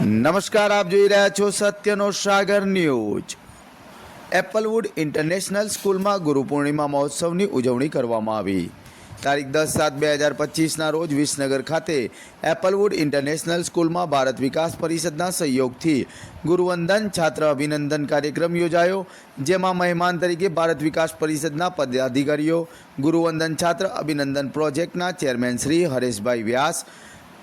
નમસ્કાર, આપ જોઈ રહ્યા છો સત્યનો સાગર ન્યૂઝ. એપલવુડ ઇન્ટરનેશનલ સ્કૂલમાં ગુરુ પૂર્ણિમા મહોત્સવની ઉજવણી કરવામાં આવી. તારીખ દસ સાત બે હજાર પચીસના રોજ વિસનગર ખાતે એપલવુડ ઇન્ટરનેશનલ સ્કૂલમાં ભારત વિકાસ પરિષદના સહયોગથી ગુરુવંદન છાત્ર અભિનંદન કાર્યક્રમ યોજાયો, જેમાં મહેમાન તરીકે ભારત વિકાસ પરિષદના પદાધિકારીઓ, ગુરુવંદન છાત્ર અભિનંદન પ્રોજેક્ટના chairman Shri Hareshbhai Vyas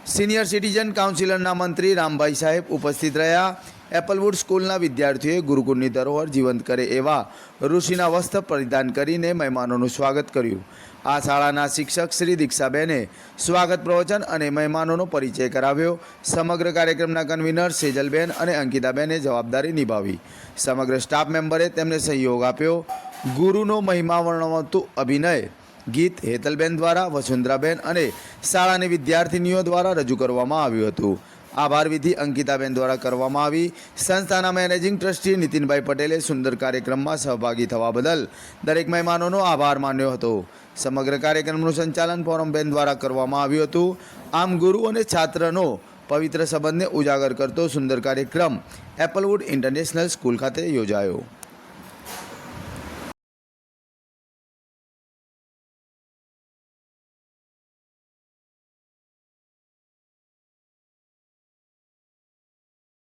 senior citizen કાઉન્સિલરના મંત્રી રામભાઈ સાહેબ ઉપસ્થિત રહ્યા. એપલવુડ સ્કૂલના વિદ્યાર્થીઓએ ગુરુકુળની ધરોહર જીવંત કરે એવા ઋષિના વસ્ત્ર પરિધાન કરીને મહેમાનોનું સ્વાગત કર્યું. આ શાળાના શિક્ષક શ્રી દીક્ષાબેને સ્વાગત પ્રવચન અને મહેમાનોનો પરિચય કરાવ્યો. સમગ્ર કાર્યક્રમના કન્વીનર સેજલબેન અને અંકિતાબેને જવાબદારી નિભાવી. સમગ્ર સ્ટાફ મેમ્બરે તેમને સહયોગ આપ્યો. ગુરુનો મહિમા વર્ણવતું અભિનય ગીત હેતલબેન દ્વારા, વસુંધરાબેન અને શાળાની વિદ્યાર્થિનીઓ દ્વારા રજૂ કરવામાં આવ્યું હતું. આભાર વિધિ અંકિતાબેન દ્વારા કરવામાં આવી. સંસ્થાના મેનેજિંગ ટ્રસ્ટી નીતિનભાઈ પટેલે સુંદર કાર્યક્રમમાં સહભાગી થવા બદલ દરેક મહેમાનોનો આભાર માન્યો હતો. સમગ્ર કાર્યક્રમનું સંચાલન ફોરમબેન દ્વારા કરવામાં આવ્યું હતું. આમ ગુરુ અને છાત્રનો પવિત્ર સંબંધને ઉજાગર કરતો સુંદર કાર્યક્રમ એપલવુડ ઇન્ટરનેશનલ સ્કૂલ ખાતે યોજાયો.